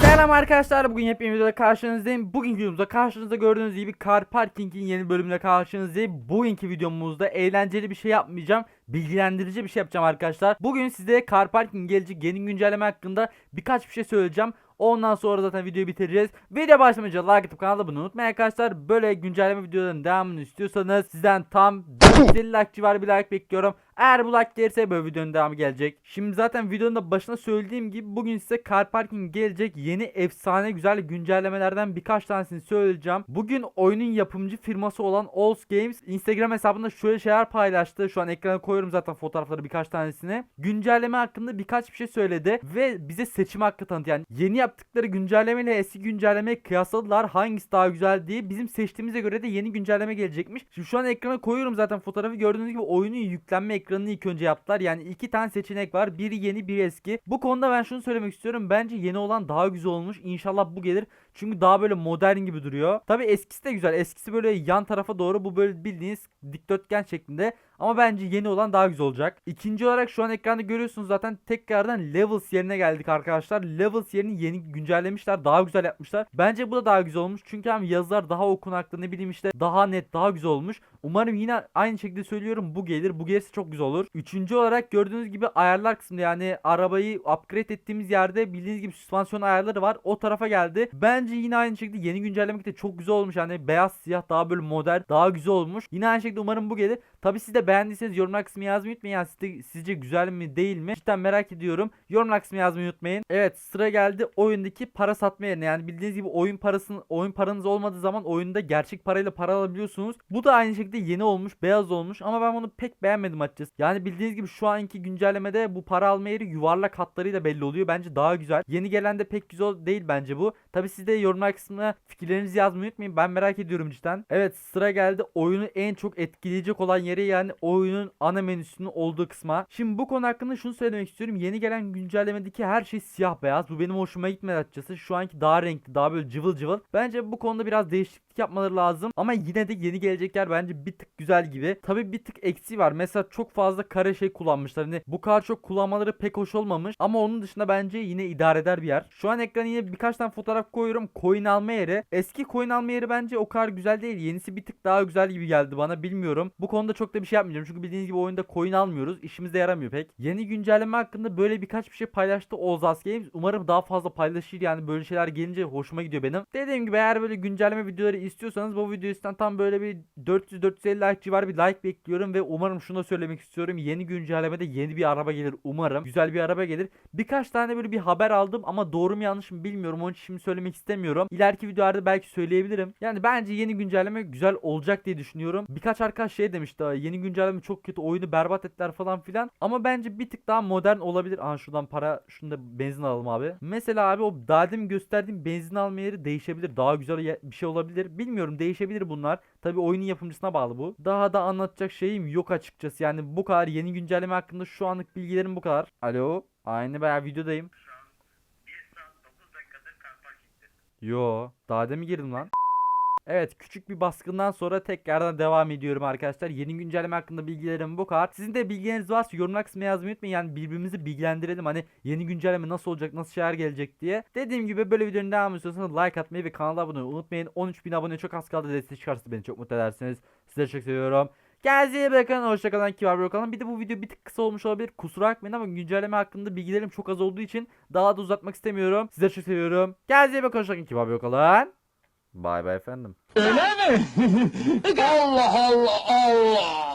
Selam arkadaşlar bugün yepyeni videoda karşınızdayım. Bugünkü videomuzda karşınızda gördüğünüz gibi Car Parking'in yeni bölümüyle karşınızdayım. Bugünkü videomuzda eğlenceli bir şey yapmayacağım. Bilgilendirici bir şey yapacağım arkadaşlar. Bugün size Car Parking gelecek yeni güncelleme hakkında birkaç bir şey söyleyeceğim. Ondan sonra zaten videoyu bitireceğiz. Video başlamadan like atıp kanala abone unutmayın arkadaşlar. Böyle güncelleme videolarının devamını istiyorsanız sizden tam 450 like civarı bir like bekliyorum. Eğer bu like gelirse böyle videonun devamı gelecek. Şimdi zaten videonun da başına söylediğim gibi bugün size Car Parking gelecek yeni efsane güzel güncellemelerden birkaç tanesini söyleyeceğim. Bugün oyunun yapımcı firması olan Ols Games Instagram hesabında şöyle şeyler paylaştı. Şu an ekrana koyuyorum zaten fotoğrafları birkaç tanesini. Güncelleme hakkında birkaç bir şey söyledi ve bize seçim hakkı tanıdı. Yani yeni yaptıkları güncelleme ile eski güncellemeyi kıyasladılar. Hangisi daha güzel diye. Bizim seçtiğimize göre de yeni güncelleme gelecekmiş. Şimdi şu an ekrana koyuyorum zaten fotoğrafı. Gördüğünüz gibi oyunun yüklenme ekranını ilk önce yaptılar. Yani iki tane seçenek var. Biri yeni, biri eski. Bu konuda ben şunu söylemek istiyorum. Bence yeni olan daha güzel olmuş. İnşallah bu gelir. Çünkü daha böyle modern gibi duruyor. Tabi eskisi de güzel. Eskisi böyle yan tarafa doğru bu böyle bildiğiniz dikdörtgen şeklinde. Ama bence yeni olan daha güzel olacak. İkinci olarak şu an ekranda görüyorsunuz zaten tekrardan Levels yerine geldik arkadaşlar. Levels yerini yeni güncellemişler. Daha güzel yapmışlar. Bence bu da daha güzel olmuş. Çünkü hem yazılar daha okunaklı ne bileyim işte daha net daha güzel olmuş. Umarım yine aynı şekilde söylüyorum bu gelir. Bu gelirse çok güzel olur. Üçüncü olarak gördüğünüz gibi ayarlar kısmında yani arabayı upgrade ettiğimiz yerde bildiğiniz gibi süspansiyon ayarları var. O tarafa geldi. Bence yine aynı şekilde yeni güncellemek de çok güzel olmuş. Yani beyaz siyah daha böyle modern daha güzel olmuş. Yine aynı şekilde umarım bu gelir. Tabi siz de beğendiyseniz yorumlar kısmı yazmayı unutmayın. Yani sizde, sizce güzel mi değil mi? Cidden merak ediyorum. Yorumlar kısmı yazmayı unutmayın. Evet sıra geldi oyundaki para satma yerine. Yani bildiğiniz gibi oyun parasının oyun paranız olmadığı zaman oyunda gerçek parayla para alabiliyorsunuz. Bu da aynı şekilde yeni olmuş, beyaz olmuş ama ben bunu pek beğenmedim açıkçası. Yani bildiğiniz gibi şu anki güncellemede bu para alma yeri yuvarlak hatlarıyla belli oluyor. Bence daha güzel. Yeni gelen de pek güzel değil bence bu. Tabi siz de yorumlar kısmına fikirlerinizi yazmayı unutmayın. Ben merak ediyorum cidden. Evet sıra geldi oyunu en çok etkileyecek olan yere yani oyunun ana menüsünün olduğu kısma. Şimdi bu konu hakkında şunu söylemek istiyorum. Yeni gelen güncellemedeki her şey siyah beyaz. Bu benim hoşuma gitmedi açıkçası. Şu anki daha renkli, daha böyle cıvıl cıvıl. Bence bu konuda biraz değişiklik yapmaları lazım. Ama yine de yeni gelecek yer bence bir tık güzel gibi. Tabi bir tık eksiği var. Mesela çok fazla kare şey kullanmışlar. Hani bu kadar çok kullanmaları pek hoş olmamış. Ama onun dışında bence yine idare eder bir yer. Şu an ekrana yine birkaç tane fotoğraf koyuyorum. Coin alma yeri. Eski coin alma yeri bence o kadar güzel değil. Yenisi bir tık daha güzel gibi geldi bana. Bilmiyorum. Bu konuda çok da bir şey yapmayacağım. Çünkü bildiğiniz gibi oyunda coin almıyoruz. İşimize yaramıyor pek. Yeni güncelleme hakkında böyle birkaç bir şey paylaştı Ozas Games. Umarım daha fazla paylaşır. Yani böyle şeyler gelince hoşuma gidiyor benim. Dediğim gibi eğer böyle güncelleme videoları istiyorsanız bu video üstten tam böyle bir 400-450 like civarı bir like bekliyorum ve umarım şunu da söylemek istiyorum. Yeni güncellemede yeni bir araba gelir umarım. Güzel bir araba gelir. Birkaç tane böyle bir haber aldım ama doğru mu yanlış mı bilmiyorum. Onun için şimdi söylemek istemiyorum. İleriki videolarda belki söyleyebilirim. Yani bence yeni güncelleme güzel olacak diye düşünüyorum. Birkaç arkadaş şey demişti. Yeni güncelleme çok kötü. Oyunu berbat ettiler falan filan. Ama bence bir tık daha modern olabilir. Aha şuradan para şunda benzin alalım abi. Mesela abi o daha demin gösterdiğim benzin alma yeri değişebilir. Daha güzel bir şey olabilir. Bilmiyorum değişebilir bunlar. Tabi oyunun yapımcısına bağlı bu. Daha da anlatacak şeyim yok açıkçası. Yani bu kadar yeni güncelleme hakkında şu anlık bilgilerim bu kadar. Alo. Aynı bayağı videodayım. Yo, daha demin girdim lan. Evet küçük bir baskından sonra tekrardan devam ediyorum arkadaşlar. Yeni güncelleme hakkında bilgilerim bu kadar. Sizin de bilgileriniz varsa yorumlar kısmına yazmayı unutmayın. Yani birbirimizi bilgilendirelim. Hani yeni güncelleme nasıl olacak, nasıl şeyler gelecek diye. Dediğim gibi böyle videonun devamı istiyorsanız like atmayı ve kanala abone olmayı unutmayın. 13.000 abone çok az kaldı. Destek çıkarsa beni çok mutlu edersiniz. Sizleri çok seviyorum. Kendinize bakın. Hoşçakalın. Kibar bir bakalım. Bir de bu video bir tık kısa olmuş olabilir. Kusura bakmayın ama güncelleme hakkında bilgilerim çok az olduğu için daha da uzatmak istemiyorum. Sizleri çok seviyorum. Kendinize bakın. Hoşçakalın. Kibar bir bakalım. Bay bay efendim. Allah Allah Allah